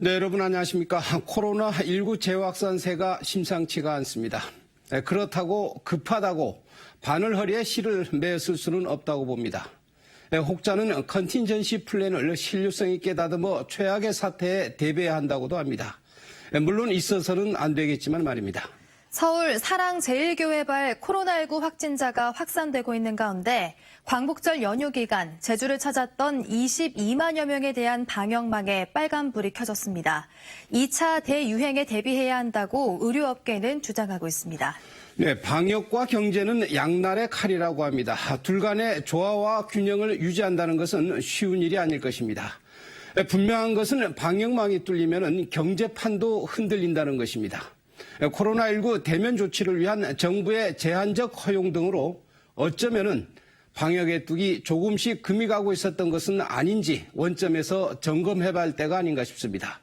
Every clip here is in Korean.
네, 여러분 안녕하십니까. 코로나19 재확산세가 심상치가 않습니다. 네, 그렇다고 급하다고 바늘 허리에 실을 매었을 수는 없다고 봅니다. 네, 혹자는 컨틴전시 플랜을 신뢰성 있게 다듬어 최악의 사태에 대비해야 한다고도 합니다. 네, 물론 있어서는 안 되겠지만 말입니다. 서울 사랑제일교회발 코로나19 확진자가 확산되고 있는 가운데 광복절 연휴 기간 제주를 찾았던 22만여 명에 대한 방역망에 빨간불이 켜졌습니다. 2차 대유행에 대비해야 한다고 의료업계는 주장하고 있습니다. 네, 방역과 경제는 양날의 칼이라고 합니다. 둘 간의 조화와 균형을 유지한다는 것은 쉬운 일이 아닐 것입니다. 분명한 것은 방역망이 뚫리면 경제판도 흔들린다는 것입니다. 코로나19 대면 조치를 위한 정부의 제한적 허용 등으로 어쩌면은 방역의 뚝이 조금씩 금이 가고 있었던 것은 아닌지 원점에서 점검해 봐야 할 때가 아닌가 싶습니다.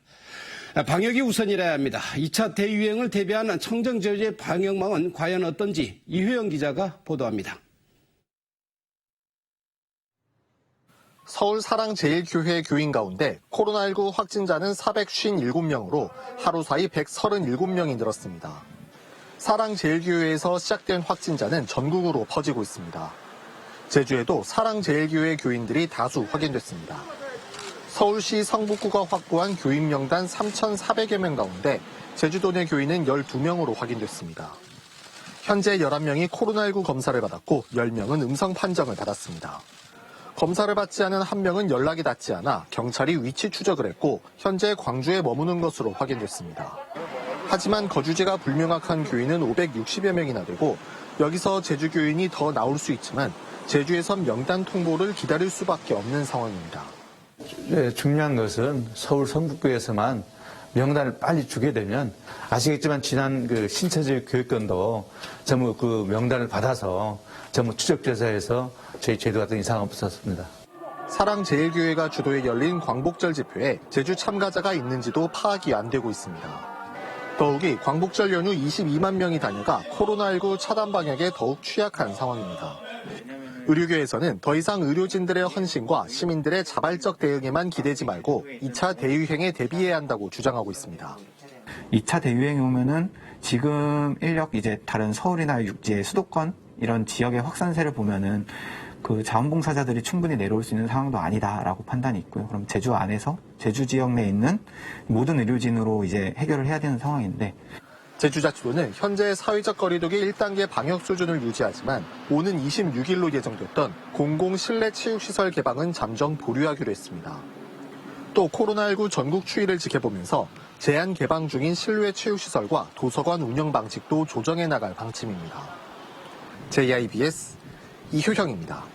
방역이 우선이라야 합니다. 2차 대유행을 대비하는 청정저지의 방역망은 과연 어떤지 이효영 기자가 보도합니다. 서울 사랑제일교회 교인 가운데 코로나19 확진자는 457명으로 하루 사이 137명이 늘었습니다. 사랑제일교회에서 시작된 확진자는 전국으로 퍼지고 있습니다. 제주에도 사랑제일교회 교인들이 다수 확인됐습니다. 서울시 성북구가 확보한 교인 명단 3,400여 명 가운데 제주도 내 교인은 12명으로 확인됐습니다. 현재 11명이 코로나19 검사를 받았고 10명은 음성 판정을 받았습니다. 검사를 받지 않은 한 명은 연락이 닿지 않아 경찰이 위치 추적을 했고 현재 광주에 머무는 것으로 확인됐습니다. 하지만 거주지가 불명확한 교인은 560여 명이나 되고 여기서 제주 교인이 더 나올 수 있지만 제주에선 명단 통보를 기다릴 수밖에 없는 상황입니다. 네, 중요한 것은 서울 성북구에서만 명단을 빨리 주게 되면 아시겠지만 지난 그 신체적 교육권도 전부 그 명단을 받아서 전부 추적조사해서 저희 제도 같은 이상 없었습니다. 사랑제일교회가 주도해 열린 광복절 집회에 제주 참가자가 있는지도 파악이 안 되고 있습니다. 더욱이 광복절 연휴 22만 명이 다녀가 코로나19 차단 방역에 더욱 취약한 상황입니다. 의료계에서는 더 이상 의료진들의 헌신과 시민들의 자발적 대응에만 기대지 말고 2차 대유행에 대비해야 한다고 주장하고 있습니다. 2차 대유행이 오면은 지금 인력 이제 다른 서울이나 육지의 수도권 이런 지역의 확산세를 보면은 그 자원봉사자들이 충분히 내려올 수 있는 상황도 아니다라고 판단이 있고요. 그럼 제주 안에서 제주 지역 내에 있는 모든 의료진으로 이제 해결을 해야 되는 상황인데 제주자치도는 현재 사회적 거리두기 1단계 방역 수준을 유지하지만 오는 26일로 예정됐던 공공 실내 체육시설 개방은 잠정 보류하기로 했습니다. 또 코로나19 전국 추이를 지켜보면서 제한 개방 중인 실외 체육시설과 도서관 운영 방식도 조정해 나갈 방침입니다. JIBS 이효형입니다.